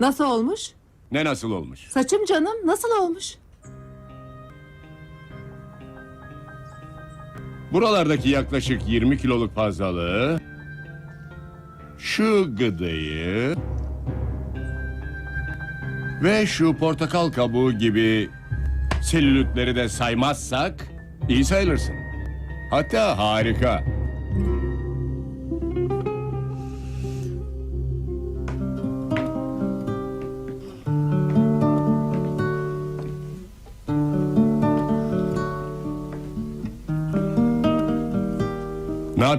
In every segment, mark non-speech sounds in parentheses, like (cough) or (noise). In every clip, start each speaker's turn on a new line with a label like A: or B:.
A: Nasıl olmuş?
B: Ne nasıl olmuş?
A: Saçım canım nasıl olmuş?
B: Buralardaki yaklaşık 20 kiloluk fazlalığı şu gıdayı ve şu portakal kabuğu gibi selülitleri de saymazsak iyi sayılırsın. Hatta harika.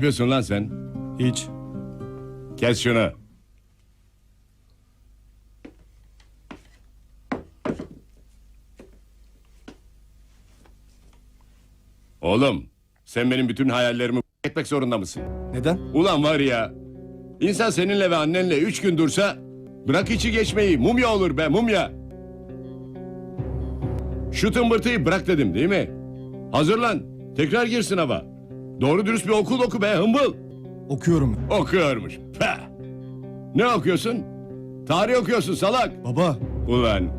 B: Yapıyorsun lan sen?
C: Hiç.
B: Kes şunu. Oğlum, sen benim bütün hayallerimi (laughs) etmek zorunda mısın?
C: Neden?
B: Ulan var ya, insan seninle ve annenle üç gün dursa, bırak içi geçmeyi, mumya olur be, mumya. Şu tımbırtıyı bırak dedim değil mi? Hazırlan, tekrar gir sınava. Doğru dürüst bir okul oku be, hımbıl.
C: Okuyorum.
B: Okuyormuş. Peh! Ne okuyorsun? Tarih okuyorsun salak.
C: Baba.
B: Ulan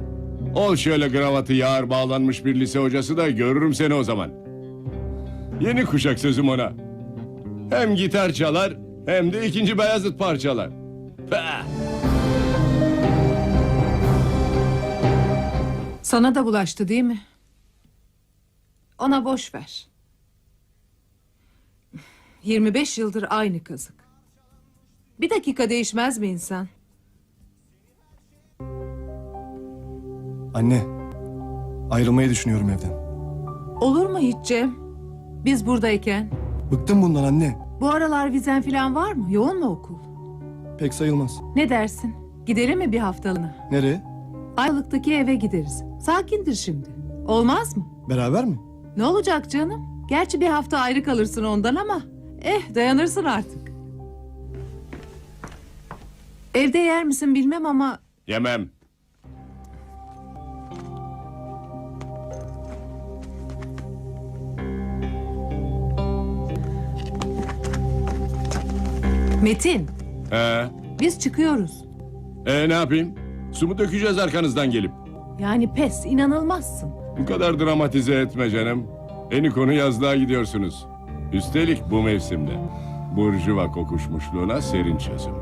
B: ol şöyle kravatı yağar bağlanmış bir lise hocası da görürüm seni o zaman. Yeni kuşak sözüm ona. Hem gitar çalar hem de ikinci Beyazıt parçalar. Peh!
A: Sana da bulaştı değil mi? Ona boş ver. 25 yıldır aynı kazık. Bir dakika değişmez mi insan?
C: Anne. Ayrılmayı düşünüyorum evden.
A: Olur mu hiç Cem? Biz buradayken.
C: Bıktım bundan anne.
A: Bu aralar vizen falan var mı? Yoğun mu okul?
C: Pek sayılmaz.
A: Ne dersin? Gidelim mi bir haftalığına?
C: Nereye?
A: Aylıktaki eve gideriz. Sakindir şimdi. Olmaz mı?
C: Beraber mi?
A: Ne olacak canım? Gerçi bir hafta ayrı kalırsın ondan ama... Eh dayanırsın artık. Evde yer misin bilmem ama...
B: Yemem.
A: Metin,
B: He.
A: biz çıkıyoruz.
B: E ne yapayım? Su mu dökeceğiz arkanızdan gelip?
A: Yani pes, inanılmazsın.
B: Bu kadar dramatize etme canım. Eni konu yazlığa gidiyorsunuz. Üstelik bu mevsimde. Burjuva kokuşmuşluğuna serin çözüm.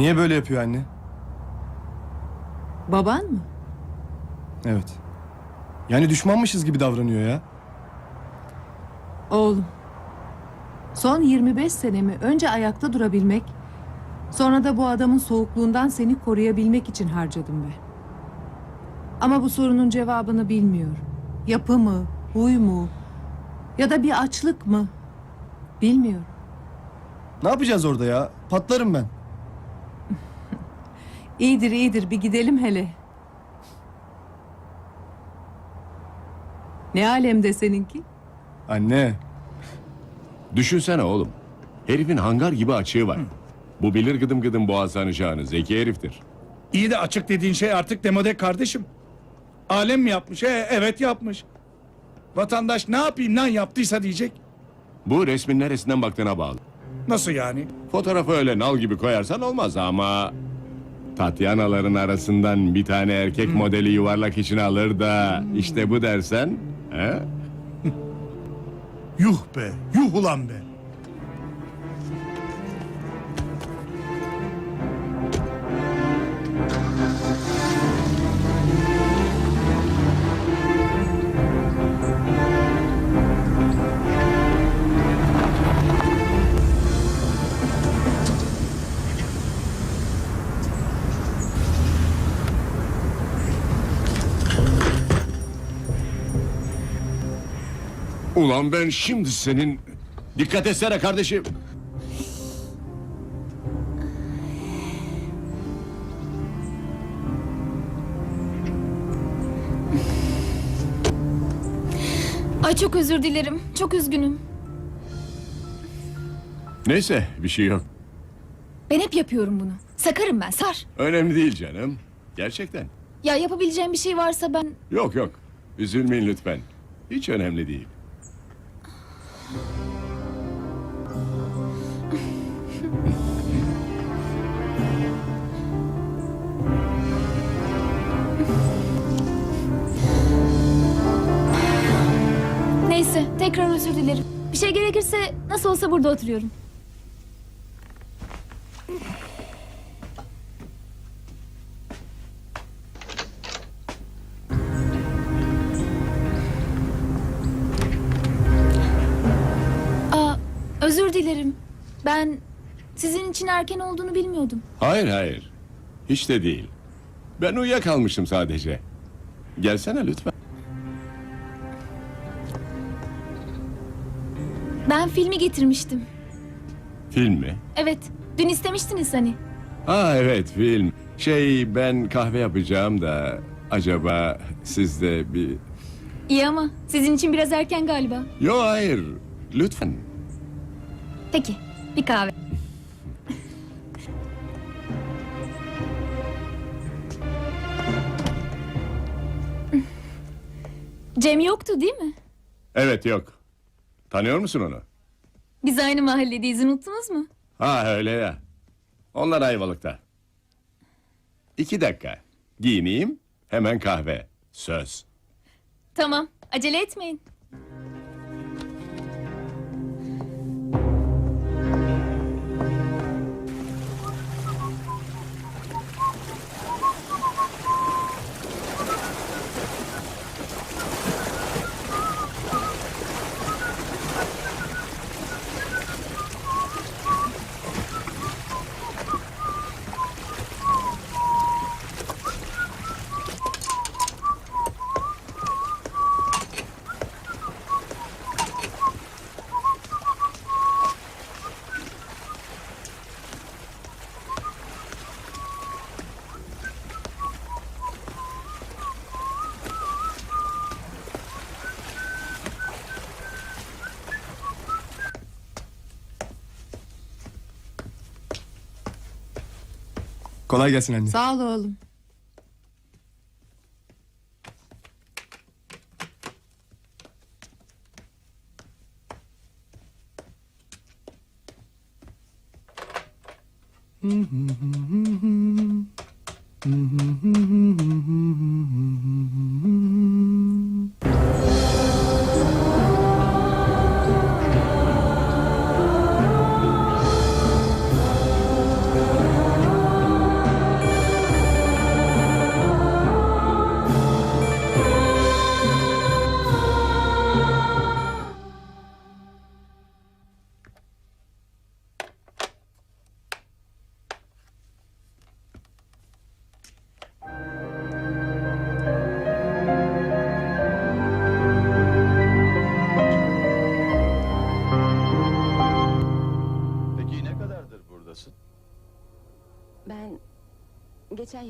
C: Niye böyle yapıyor anne?
A: Baban mı?
C: Evet. Yani düşmanmışız gibi davranıyor ya.
A: Oğlum. Son 25 senemi önce ayakta durabilmek, sonra da bu adamın soğukluğundan seni koruyabilmek için harcadım ben. Ama bu sorunun cevabını bilmiyorum. Yapı mı, huy mu ya da bir açlık mı? Bilmiyorum.
C: Ne yapacağız orada ya? Patlarım ben.
A: İyidir iyidir bir gidelim hele. Ne alemde seninki?
C: Anne.
B: Düşünsene oğlum. Herifin hangar gibi açığı var. Bu bilir gıdım gıdım boğazlanacağını. Zeki heriftir.
D: İyi de açık dediğin şey artık demode kardeşim. Alem mi yapmış? He, evet yapmış. Vatandaş ne yapayım lan yaptıysa diyecek.
B: Bu resmin neresinden baktığına bağlı.
D: Nasıl yani?
B: Fotoğrafı öyle nal gibi koyarsan olmaz ama... Tatyanaların arasından bir tane erkek modeli yuvarlak içine alır da... işte bu dersen... He?
D: Yuh be, yuh ulan be.
B: Ulan ben şimdi senin... Dikkat etsene kardeşim.
E: Ay çok özür dilerim. Çok üzgünüm.
B: Neyse bir şey yok.
E: Ben hep yapıyorum bunu. Sakarım ben sar.
B: Önemli değil canım. Gerçekten.
E: Ya yapabileceğim bir şey varsa ben...
B: Yok yok. Üzülmeyin lütfen. Hiç önemli değil.
E: Neyse tekrar özür dilerim. Bir şey gerekirse nasıl olsa burada oturuyorum. Özür dilerim. Ben sizin için erken olduğunu bilmiyordum.
B: Hayır hayır. Hiç de değil. Ben uyuyakalmışım sadece. Gelsene lütfen.
E: Ben filmi getirmiştim.
B: Film mi?
E: Evet, dün istemiştiniz hani.
B: Ha evet film. Şey ben kahve yapacağım da acaba siz de bir...
E: İyi ama sizin için biraz erken galiba.
B: Yo hayır. Lütfen.
E: Peki, bir kahve. Cem yoktu değil mi?
B: Evet yok. Tanıyor musun onu?
E: Biz aynı mahalledeyiz unuttunuz mu?
B: Ha öyle ya. Onlar Ayvalık'ta. İki dakika. Giyineyim, hemen kahve. Söz.
E: Tamam, acele etmeyin.
C: Kolay gelsin anne.
A: Sağ ol oğlum.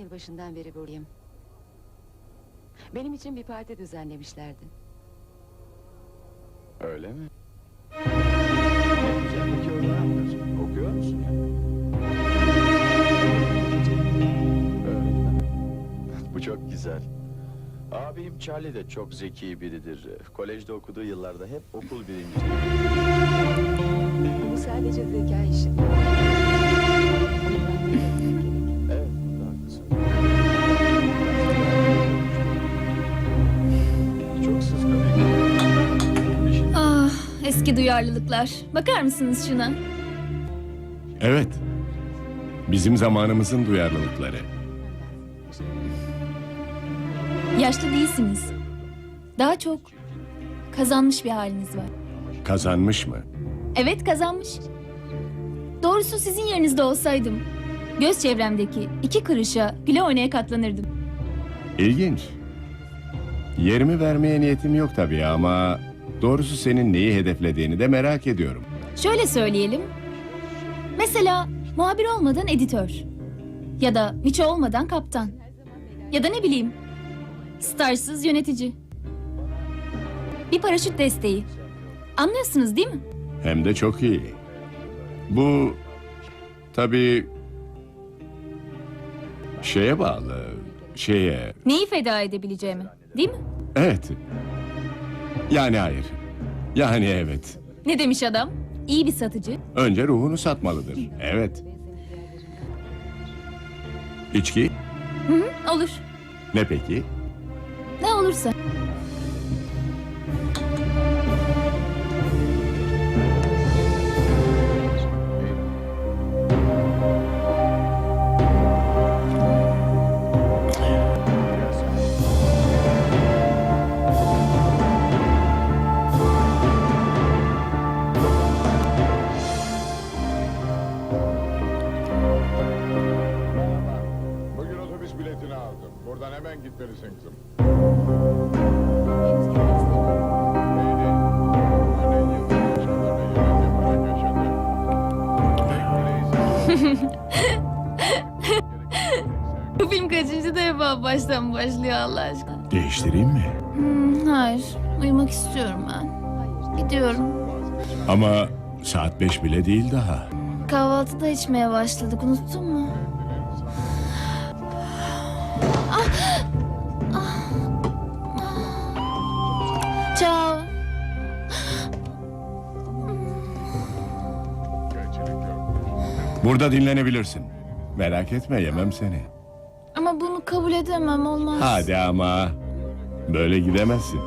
F: Geçen yıl başından beri buradayım. Benim için bir parti düzenlemişlerdi.
G: Öyle mi? Ne güzel. Peki orada ne yapıyorsun? Okuyor musun ya? Öğretmen. Bu çok güzel. Abim Charlie de çok zeki biridir. Kolejde okuduğu yıllarda hep okul birincisi.
F: Bu sadece zeka işi.
E: Eski duyarlılıklar. Bakar mısınız şuna?
B: Evet. Bizim zamanımızın duyarlılıkları.
E: Yaşlı değilsiniz. Daha çok kazanmış bir haliniz var.
B: Kazanmış mı?
E: Evet kazanmış. Doğrusu sizin yerinizde olsaydım göz çevremdeki iki kırışa güle oynaya katlanırdım.
B: İlginç. Yerimi vermeye niyetim yok tabii ama Doğrusu senin neyi hedeflediğini de merak ediyorum.
E: Şöyle söyleyelim. Mesela muhabir olmadan editör. Ya da Miço olmadan kaptan. Ya da ne bileyim. Starsız yönetici. Bir paraşüt desteği. Anlıyorsunuz değil mi?
B: Hem de çok iyi. Bu tabii şeye bağlı. Şeye.
E: Neyi feda edebileceğimi. Değil mi?
B: Evet. Yani hayır. Yani evet.
E: Ne demiş adam? İyi bir satıcı.
B: Önce ruhunu satmalıdır. Evet. İçki?
E: Olur.
B: Ne peki?
E: Ne olursa.
H: Yaşadı.
E: Bu film kaçıncı defa baştan başlıyor Allah aşkına?
B: Değiştireyim mi?
E: Hmm, hayır. Uyumak istiyorum ben. Gidiyorum.
B: Ama saat beş bile değil daha.
E: Kahvaltıda içmeye başladık. Unuttun mu? Ah! Ciao.
B: Burada dinlenebilirsin. Merak etme yemem seni.
E: Ama bunu kabul edemem olmaz.
B: Hadi ama. Böyle gidemezsin.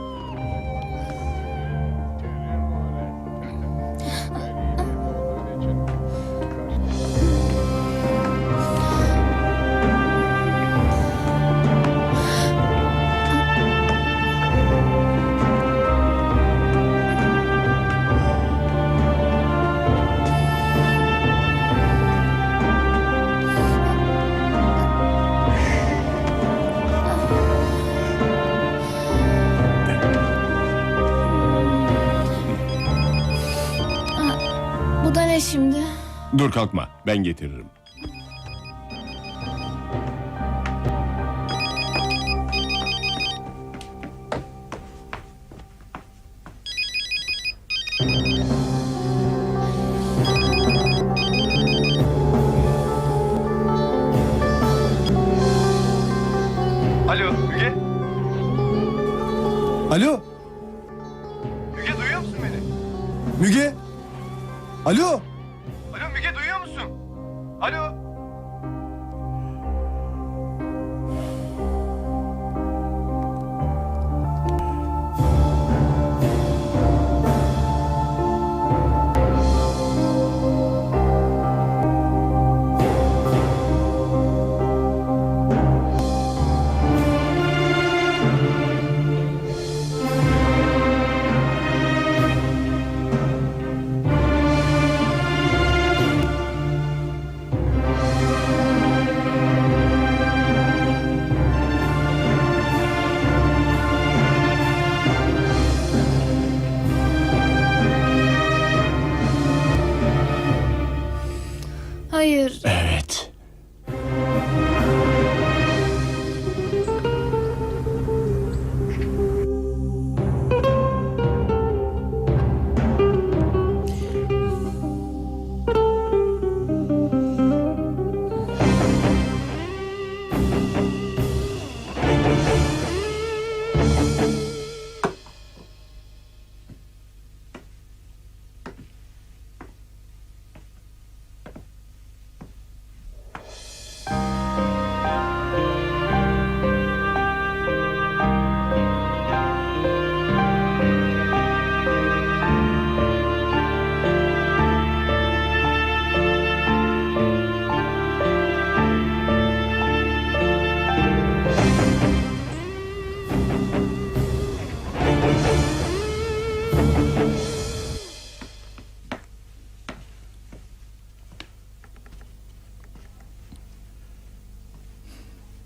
B: Dur kalkma. Ben getiririm.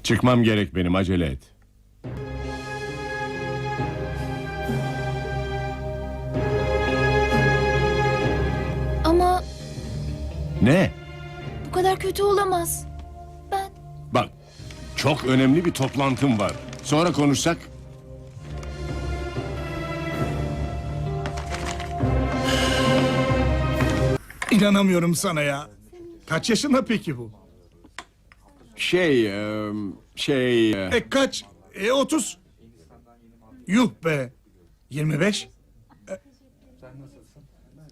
B: Çıkmam gerek benim acele et. Ama Ne?
E: bu kadar kötü olamaz. Ben
B: Bak çok önemli bir toplantım var. Sonra konuşsak.
D: İnanamıyorum sana ya. Kaç yaşında peki bu?
B: Şey, e, şey... e,
D: E kaç? E 30. Yuh be. 25. E,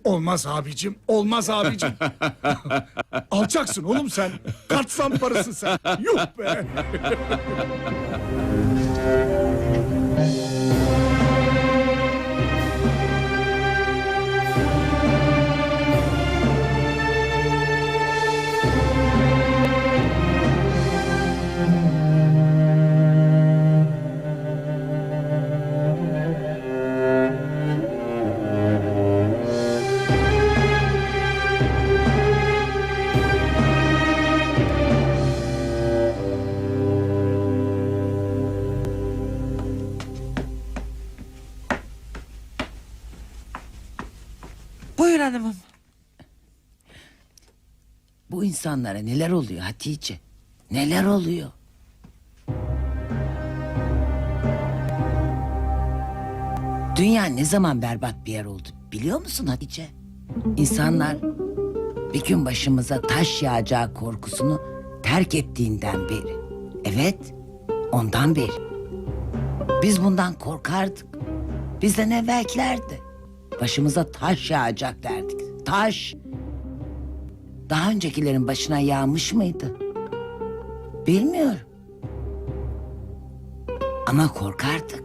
D: Olmaz abicim. Olmaz abicim. (laughs) Alçaksın oğlum sen. Kart parasın sen. Yuh be. (laughs)
I: hanımım. Bu insanlara neler oluyor Hatice? Neler oluyor? Dünya ne zaman berbat bir yer oldu biliyor musun Hatice? İnsanlar bir gün başımıza taş yağacağı korkusunu terk ettiğinden beri. Evet, ondan beri. Biz bundan korkardık. Bizden evvelkilerdi. Başımıza taş yağacak derdik. Taş. Daha öncekilerin başına yağmış mıydı? Bilmiyorum. Ama korkardık.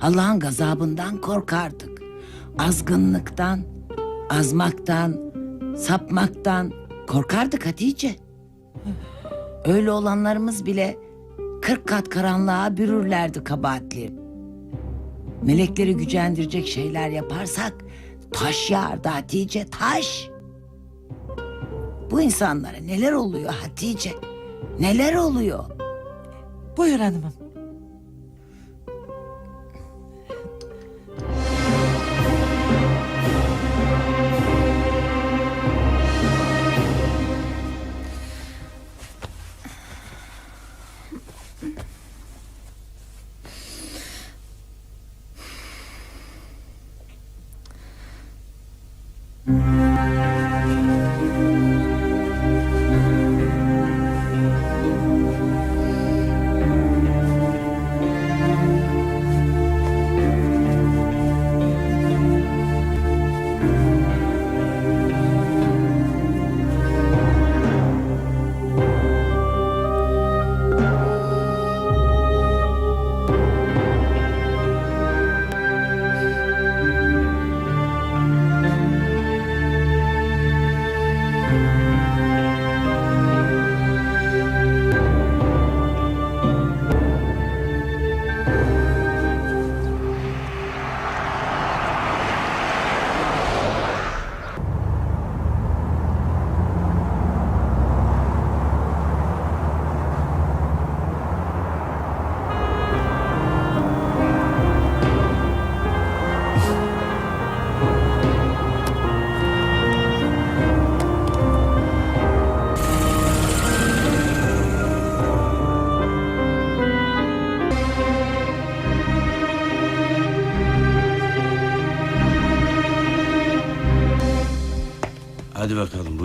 I: Allah'ın gazabından korkardık. Azgınlıktan, azmaktan, sapmaktan korkardık Hatice. Öyle olanlarımız bile kırk kat karanlığa bürürlerdi kabahatleri. Melekleri gücendirecek şeyler yaparsak taş yağardı Hatice taş. Bu insanlara neler oluyor Hatice? Neler oluyor? Buyur hanımım.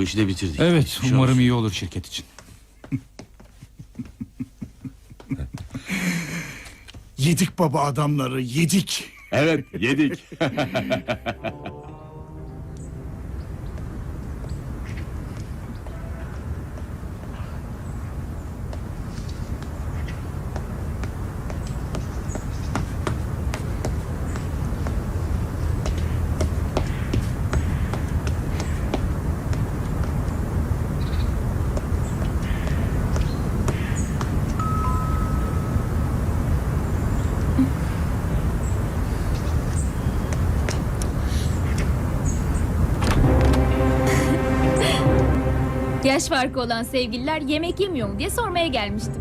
J: Bu işi de bitirdik.
K: Evet,
J: Geçmiş
K: umarım
J: olsun.
K: iyi olur şirket için.
D: Yedik baba adamları yedik.
B: Evet, yedik. (laughs)
E: Yaş farkı olan sevgililer yemek yemiyor mu diye sormaya gelmiştim.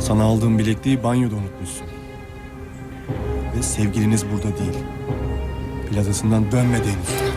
E: Sana
C: aldığım bilekliği banyoda unutmuşsun. Ve sevgiliniz burada değil. Plazasından dönmedi henüz.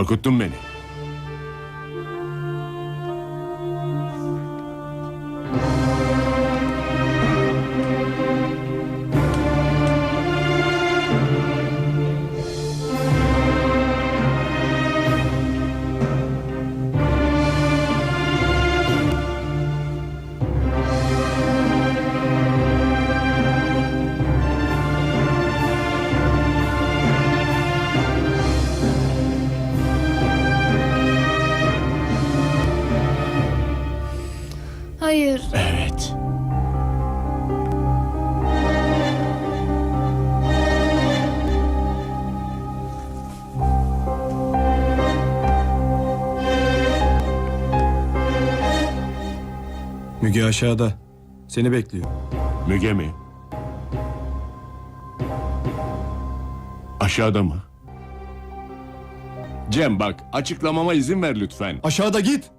B: Korkuttun beni.
C: Müge aşağıda. Seni bekliyor.
B: Müge mi? Aşağıda mı? Cem bak açıklamama izin ver lütfen.
C: Aşağıda git.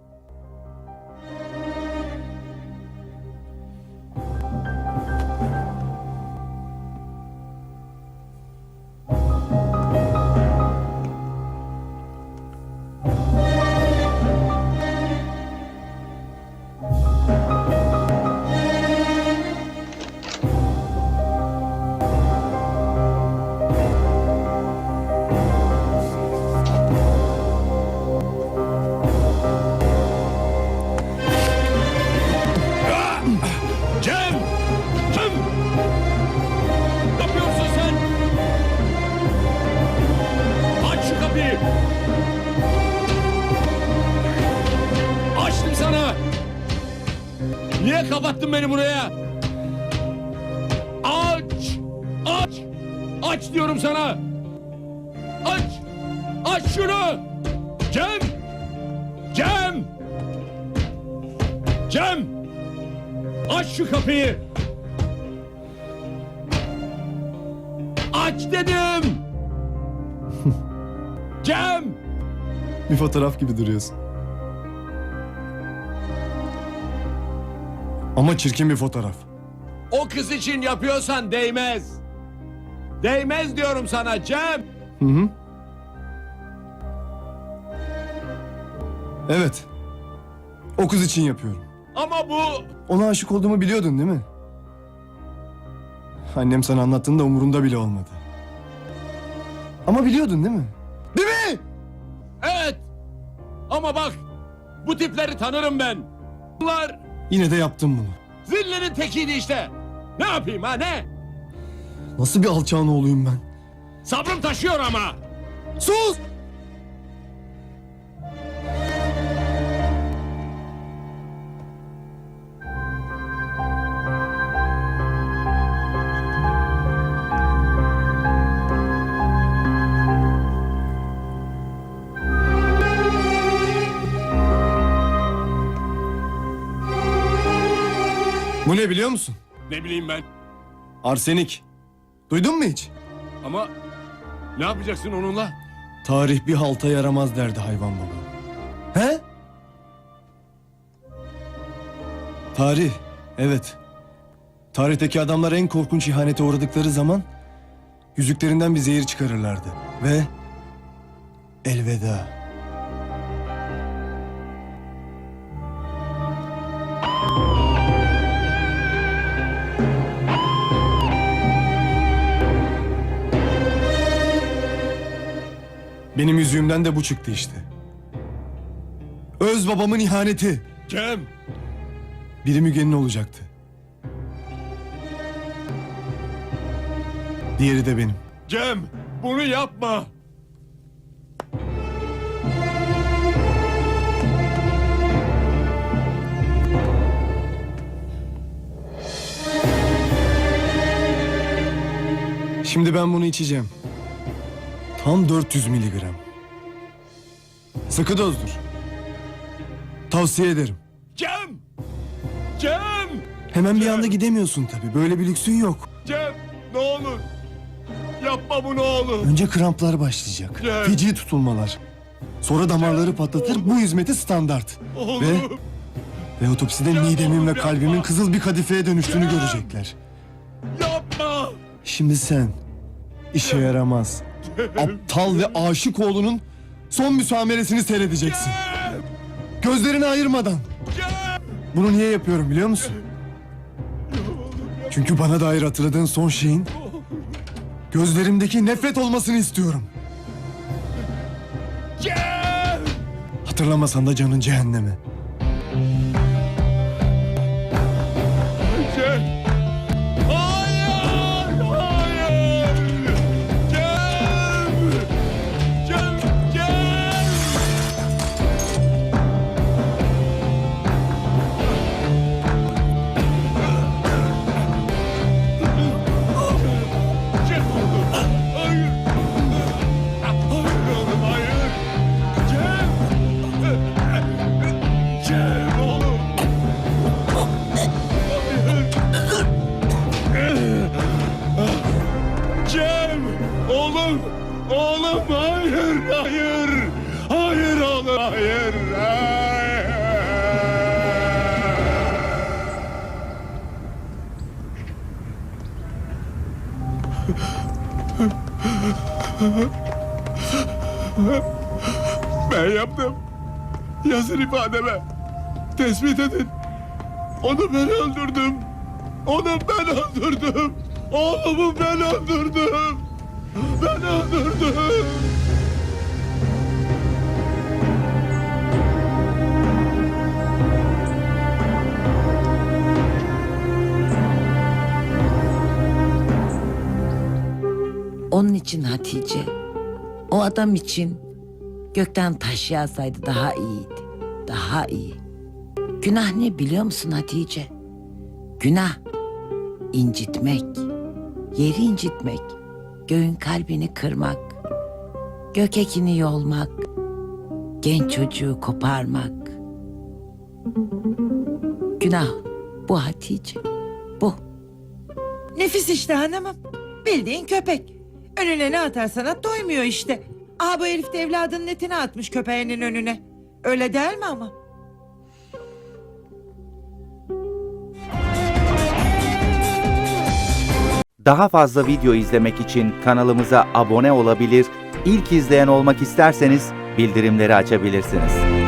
B: Kapattın beni buraya? Aç! Aç! Aç diyorum sana! Aç! Aç şunu! Cem! Cem! Cem! Aç şu kapıyı! Aç dedim! (laughs) Cem!
C: Bir fotoğraf gibi duruyorsun. Ama çirkin bir fotoğraf.
B: O kız için yapıyorsan değmez. Değmez diyorum sana Cem.
C: Hı hı. Evet. O kız için yapıyorum.
B: Ama bu...
C: Ona aşık olduğumu biliyordun değil mi? Annem sana anlattığında umurunda bile olmadı. Ama biliyordun değil mi? Değil mi?
B: Evet. Ama bak bu tipleri tanırım ben. Bunlar
C: Yine de yaptım bunu.
B: zillerin tekiydi işte. Ne yapayım ha ne?
C: Nasıl bir alçağın oğluyum ben?
B: Sabrım taşıyor ama.
C: Sus! Ne biliyor musun?
B: Ne bileyim ben.
C: Arsenik. Duydun mu hiç?
B: Ama ne yapacaksın onunla?
C: Tarih bir halta yaramaz derdi hayvan baba. He? Tarih, evet. Tarihteki adamlar en korkunç ihanete uğradıkları zaman yüzüklerinden bir zehir çıkarırlardı. Ve elveda. Benim yüzüğümden de bu çıktı işte. Öz babamın ihaneti.
B: Cem!
C: Biri Müge'nin olacaktı. Diğeri de benim.
B: Cem! Bunu yapma!
C: Şimdi ben bunu içeceğim. Tam 400 miligram. Sıkı dozdur. Tavsiye ederim.
B: Cem! Cem!
C: Hemen bir anda gidemiyorsun tabii. Böyle bir lüksün yok.
B: Cem! Ne olur! Yapma bunu oğlum!
C: Önce kramplar başlayacak.
B: Gel.
C: Feci tutulmalar. Sonra damarları patlatır. Bu hizmeti standart.
B: Oğlum!
C: Ve ve otopside
B: Gel
C: midemin
B: oğlum,
C: ve
B: yapma.
C: kalbimin kızıl bir kadifeye dönüştüğünü
B: Gel.
C: görecekler.
B: Yapma!
C: Şimdi sen işe yaramaz. Aptal ve aşık oğlunun son müsameresini seyredeceksin. Gözlerini ayırmadan. Bunu niye yapıyorum biliyor musun? Çünkü bana dair hatırladığın son şeyin gözlerimdeki nefret olmasını istiyorum. Hatırlamasan da canın cehenneme.
B: İfademe. Tespit edin. Onu ben öldürdüm. Onu ben öldürdüm. Oğlumu ben öldürdüm. Ben öldürdüm.
I: Onun için Hatice, o adam için gökten taş yağsaydı daha iyiydi. Daha iyi. Günah ne biliyor musun Hatice? Günah incitmek, yeri incitmek, göğün kalbini kırmak, gök ekini yolmak, genç çocuğu koparmak. Günah bu Hatice, bu.
K: Nefis işte hanımım. Bildiğin köpek. Önüne ne atarsan at doymuyor işte. Aha bu herif de evladının etini atmış köpeğinin önüne. Öyle değil mi ama?
L: Daha fazla video izlemek için kanalımıza abone olabilir, ilk izleyen olmak isterseniz bildirimleri açabilirsiniz.